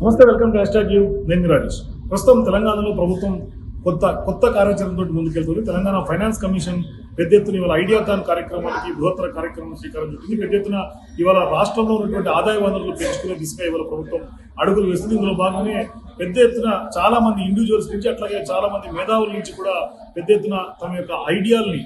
నమస్తే welcome to hash you. నేను రాజేష్. ప్రస్తుతం తెలంగాణలో ప్రభుత్వం కొత్త కొత్త కార్యాచరణతో ముందుకెళ్తుంది. తెలంగాణ ఫైనాన్స్ కమిషన్ పెద్ద ఎత్తున ఇవాళ ఐడియాథాన్ కార్యక్రమానికి బృహత్తర కార్యక్రమం శ్రీకారం చుట్టింది పెద్ద ఎత్తున ఇవాళ రాష్ట్రంలో ఉన్నటువంటి ఆదాయ వనరులు పెంచుకునే దిశగా ఇవాళ ప్రభుత్వం అడుగులు వేస్తుంది. ఇందులో భాగంగానే పెద్ద ఎత్తున చాలా మంది ఇండివిజువల్స్ నుంచి అట్లాగే చాలా మంది మేధావుల నుంచి కూడా పెద్ద ఎత్తున తమ యొక్క ఐడియాల్ని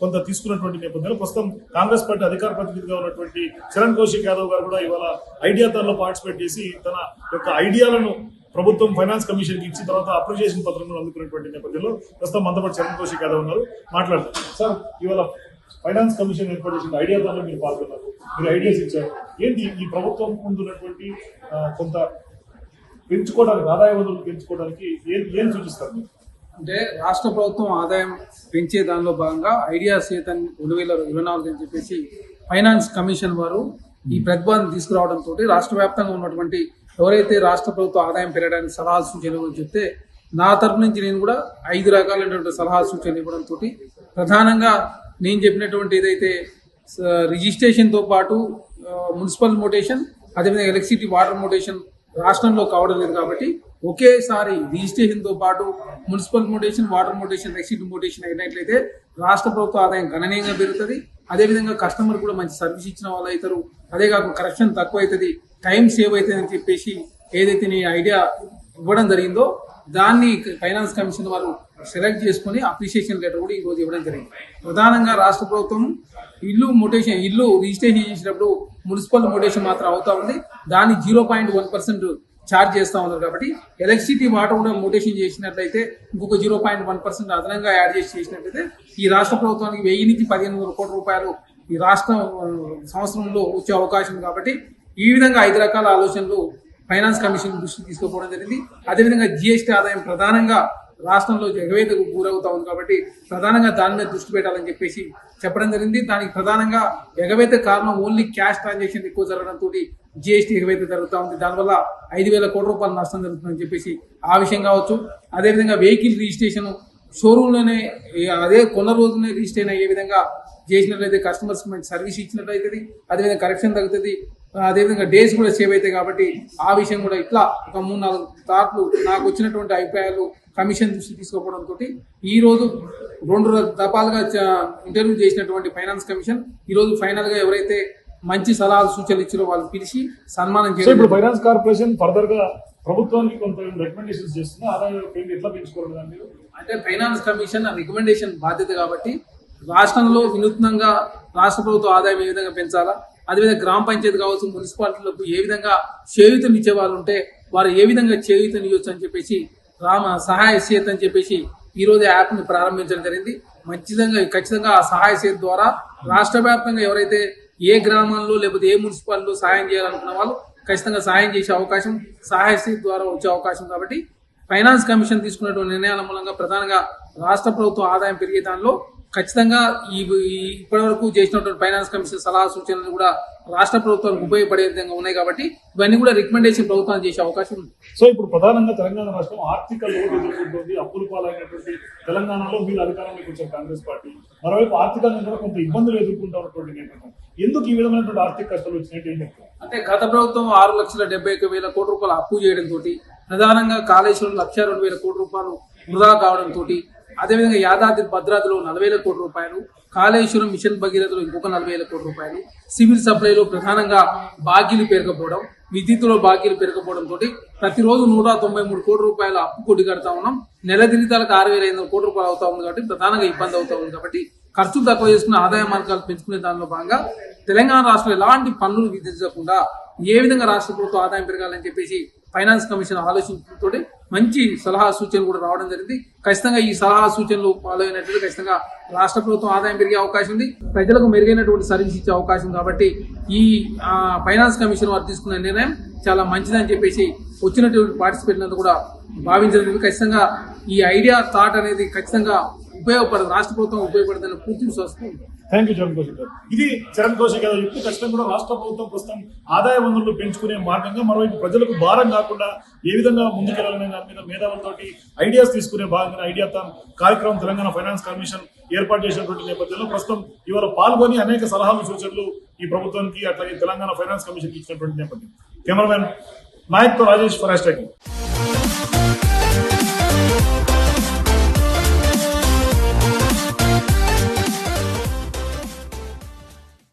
కొంత తీసుకున్నటువంటి నేపథ్యంలో ప్రస్తుతం కాంగ్రెస్ పార్టీ అధికార ప్రతినిధిగా ఉన్నటువంటి చరణ్ కౌశిక్ యాదవ్ గారు కూడా ఇవాళ ఐడియా దానిలో పార్టిసిపేట్ చేసి తన యొక్క ఐడియాలను ప్రభుత్వం ఫైనాన్స్ కమిషన్కి ఇచ్చిన తర్వాత అప్రిషియేషన్ పత్రం కూడా అందుకున్నటువంటి నేపథ్యంలో ప్రస్తుతం మనతో పాటు చరణ్ కౌశిక్ యాదవ్ ఉన్నారు. మాట్లాడతారు సార్ ఇవాళ ఫైనాన్స్ కమిషన్ ఏర్పాటు చేసిన ఐడియా దానిలో మీరు పాల్గొన్నారు. మీరు ఐడియాస్ ఇచ్చారు. ఏంటి ఈ ప్రభుత్వం ముందున్నటువంటి కొంత పెంచుకోవడానికి ఆదాయ వనరులు పెంచుకోవడానికి ఏం ఏం సూచిస్తారు? మీరు? అంటే రాష్ట్ర ప్రభుత్వం ఆదాయం పెంచే దానిలో భాగంగా ఐడియా సేతన్ రెండు వేల ఇరవై నాలుగు అని చెప్పేసి ఫైనాన్స్ కమిషన్ వారు ఈ ప్రతిపాదన తీసుకురావడంతో రాష్ట్ర వ్యాప్తంగా ఉన్నటువంటి ఎవరైతే రాష్ట్ర ప్రభుత్వ ఆదాయం పెరగడానికి సలహా సూచనలు చెప్తే నా తరపు నుంచి నేను కూడా ఐదు రకాలైనటువంటి సలహా సూచనలు ఇవ్వడంతో ప్రధానంగా నేను చెప్పినటువంటి ఏదైతే రిజిస్ట్రేషన్తో పాటు మున్సిపల్ మోటేషన్ అదేవిధంగా ఎలక్ట్రిసిటీ వాటర్ మోటేషన్ రాష్ట్రంలో కావడం లేదు కాబట్టి ఒకేసారి రిజిస్ట్రేషన్తో పాటు municipal mutation water mutation exit mutation అయినట్లయితే రాష్ట్ర ప్రభుత్వ ఆదాయం గణనీయంగా పెరుగుతుంది. అదేవిధంగా కస్టమర్ కూడా మంచి సర్వీస్ ఇచ్చిన వాళ్ళు అవుతారు. అదే కాకుండా కరెక్షన్ తక్కువ అవుతుంది. టైం సేవ్ అవుతుంది అని చెప్పేసి ఏదైతే నీ ఐడియా ఇవ్వడం జరిగిందో దాన్ని ఫైనాన్స్ కమిషన్ వారు సెలెక్ట్ చేసుకుని అప్రిషియేషన్ లెటర్ కూడా ఈ రోజు ఇవ్వడం జరిగింది. ప్రధానంగా రాష్ట్ర ప్రభుత్వం ఇల్లు మొటేషన్ ఇల్లు రిజిస్ట్రేషన్ చేసినప్పుడు మున్సిపల్ మొటేషన్ మాత్రం అవుతా ఉంది. దాన్ని zero point one percent charge చేస్తూ ఉన్నారు కాబట్టి ఎలక్ట్రిసిటీ వాటర్ కూడా మొటేషన్ చేసినట్లయితే ఇంకొక జీరో పాయింట్ వన్ పర్సెంట్ అదనంగా యాడ్ చేసి చేసినట్లయితే ఈ రాష్ట్ర ప్రభుత్వానికి వెయ్యి నుంచి పదిహేను వందల కోట్ల రూపాయలు ఈ రాష్ట్రం సంవత్సరంలో వచ్చే అవకాశం కాబట్టి ఈ విధంగా ఐదు రకాల ఆలోచనలు ఫైనాన్స్ కమిషన్ దృష్టికి తీసుకుపోవడం జరిగింది. అదేవిధంగా జిఎస్టీ ఆదాయం ప్రధానంగా రాష్ట్రంలో ఎగవేతకు గురవుతా ఉంది కాబట్టి ప్రధానంగా దాని మీద దృష్టి పెట్టాలని చెప్పేసి చెప్పడం జరిగింది. దానికి ప్రధానంగా ఎగవేత కారణం ఓన్లీ క్యాష్ ట్రాన్సాక్షన్ ఎక్కువ జరగడంతో జిఎస్టీ ఎగవేత జరుగుతూ ఉంది. దానివల్ల ఐదు వేల కోట్ల రూపాయల నష్టం జరుగుతుందని చెప్పేసి ఆ విషయం కావచ్చు. అదేవిధంగా వెహికల్ రిజిస్ట్రేషన్ షోరూంలోనే అదే కొన్న రోజునే రిజిస్టర్ అయ్యే విధంగా చేసినట్లయితే కస్టమర్స్ మంచి సర్వీస్ ఇచ్చినట్లయితే అదేవిధంగా కరెక్షన్ తగ్గుతుంది. అదేవిధంగా డేస్ కూడా సేవ్ అవుతాయి కాబట్టి ఆ విషయం కూడా ఇట్లా ఒక మూడు నాలుగు థాట్లు నాకు వచ్చినటువంటి అభిప్రాయాలు కమిషన్ దృష్టి తీసుకోవడంతో ఈ రోజు రెండు దఫాలుగా ఇంటర్వ్యూ చేసినటువంటి ఫైనాన్స్ కమిషన్ ఈ రోజు ఫైనల్గా ఎవరైతే మంచి సలహాలు సూచనలు ఇచ్చారో వాళ్ళు పిలిచి సన్మానం సో ఇప్పుడు ఫైనాన్స్ కార్పొరేషన్ ఫర్దర్గా ప్రభుత్వానికి కొంత రికమెండేషన్స్ ఆదాయ ఎట్లా అంటే ఫైనాన్స్ కమిషన్ రికమెండేషన్ బాధ్యత కాబట్టి రాష్ట్రంలో వినూత్నంగా రాష్ట్ర ప్రభుత్వ ఆదాయం ఏ విధంగా పెంచాలా? అదేవిధంగా గ్రామ పంచాయతీ కావచ్చు మున్సిపాలిటీలకు ఏ విధంగా చేయూతను ఇచ్చే వాళ్ళు ఉంటే వారు ఏ విధంగా చేయూతను ఇవ్వచ్చు అని చెప్పేసి రామ సహాయ సేత్ అని చెప్పేసి ఈ యాప్ని ప్రారంభించడం జరిగింది. మంచిదంగా ఖచ్చితంగా ఆ సహాయ సేత్ ద్వారా రాష్ట్ర వ్యాప్తంగా ఎవరైతే ఏ గ్రామాల్లో లేకపోతే ఏ మున్సిపాలిటీలో సహాయం చేయాలనుకున్న వాళ్ళు ఖచ్చితంగా సహాయం చేసే అవకాశం సహాయ సేత్ ద్వారా వచ్చే అవకాశం కాబట్టి ఫైనాన్స్ కమిషన్ తీసుకున్నటువంటి నిర్ణయాల మూలంగా ప్రధానంగా రాష్ట్ర ప్రభుత్వం ఆదాయం పెరిగే దానిలో ఖచ్చితంగా ఈ ఇప్పటివరకు చేసినటువంటి ఫైనాన్స్ కమిషన్ సలహా సూచనలు కూడా రాష్ట్ర ప్రభుత్వానికి ఉపయోగపడే విధంగా ఉన్నాయి కాబట్టి ఇవన్నీ కూడా రికమెండేషన్ ప్రభుత్వానికి చేసే అవకాశం ఉంది. సో ఇప్పుడు ప్రధానంగా తెలంగాణ రాష్ట్రం ఆర్థిక లోటు ఎదుర్కొంటుంది అప్పుల పాలైనటువంటి తెలంగాణలో మీరు అధికారంలోకి వచ్చారు కాంగ్రెస్ పార్టీ. మరోవైపు ఆర్థికంగా కూడా కొంత ఇబ్బందులు ఎదుర్కొంటున్నటువంటి నేపథ్యం. ఎందుకు ఈ విధమైనటువంటి ఆర్థిక కష్టాలు వచ్చినట్టు ఏం చెప్తారు? అంటే గత ప్రభుత్వం ఆరు లక్షల డెబ్బై ఒక్క వేల కోట్ల రూపాయలు అప్పు చేయడం తోటి ప్రధానంగా కాళేశ్వరం లక్ష రెండు వేల కోట్ల రూపాయలు వృధా కావడం తోటి అదేవిధంగా యాదాద్రి భద్రాద్రిలో నలభై వేల కోట్ల రూపాయలు కాళేశ్వరం మిషన్ భగీరథలో ఇంకొక నలభై వేల కోట్ల రూపాయలు సివిల్ సప్లైలో ప్రధానంగా బాకీలు పెరగకపోవడం విద్యుత్తులో బాకీలు పెరగకపోవడం తోటి ప్రతిరోజు నూట తొంభై మూడు కోట్ల రూపాయల అప్పు కొట్టి కడతా ఉన్నాం. నెల దినితాలకు ఆరు వేల ఐదు వందల కోట్ల రూపాయలు అవుతా ఉంది కాబట్టి ప్రధానంగా ఇబ్బంది అవుతా ఉంది కాబట్టి ఖర్చులు తక్కువ చేసుకుని ఆదాయ మార్గాలు పెంచుకునే దానిలో భాగంగా తెలంగాణ రాష్ట్రంలో ఎలాంటి పన్నులు విధించకుండా ఏ విధంగా రాష్ట్ర ప్రభుత్వం ఆదాయం పెరగాలని చెప్పేసి ఫైనాన్స్ కమిషన్ ఆలోచించడంతో మంచి సలహా సూచనలు కూడా రావడం జరిగింది. ఖచ్చితంగా ఈ సలహా సూచనలు ఫాలో అయినట్లయితే ఖచ్చితంగా రాష్ట్ర ప్రభుత్వం ఆదాయం పెరిగే అవకాశం ఉంది. ప్రజలకు మెరుగైనటువంటి సర్వీస్ ఇచ్చే అవకాశం కాబట్టి ఈ ఫైనాన్స్ కమిషన్ వారు తీసుకున్న నిర్ణయం చాలా మంచిదని చెప్పేసి వచ్చినటువంటి పార్టిసిపేట్ కూడా భావించడం ఖచ్చితంగా ఈ ఐడియా థాట్ అనేది ఖచ్చితంగా ఉపయోగపడదు. రాష్ట్ర ప్రభుత్వం ఉపయోగపడదని పూర్తి విశ్వాసం థ్యాంక్ యూ చరణ్ కౌశిక్ గారు ఇది చరణ్ కౌశిక్ గారు ఇప్పుడు ఖచ్చితంగా కూడా రాష్ట్ర ప్రభుత్వం ప్రస్తుతం ఆదాయ వనరులు పెంచుకునే మార్గంగా మరోవైపు ప్రజలకు భారం కాకుండా ఏ విధంగా ముందుకెళ్ళాలనే దాని మీద మేధావులతోటి ఐడియాస్ తీసుకునే భాగంగా ఐడియా తాన్ కార్యక్రమం తెలంగాణ ఫైనాన్స్ కమిషన్ ఏర్పాటు చేసినటువంటి నేపథ్యంలో ప్రస్తుతం ఇవాళ పాల్గొని అనేక సలహాలు సూచనలు ఈ ప్రభుత్వానికి అట్లాగే తెలంగాణ ఫైనాన్స్ కమిషన్ ఇచ్చినటువంటి నేపథ్యం. కెమెరామెన్ నాయక్తో రాజేష్ ఫరాస్టాకి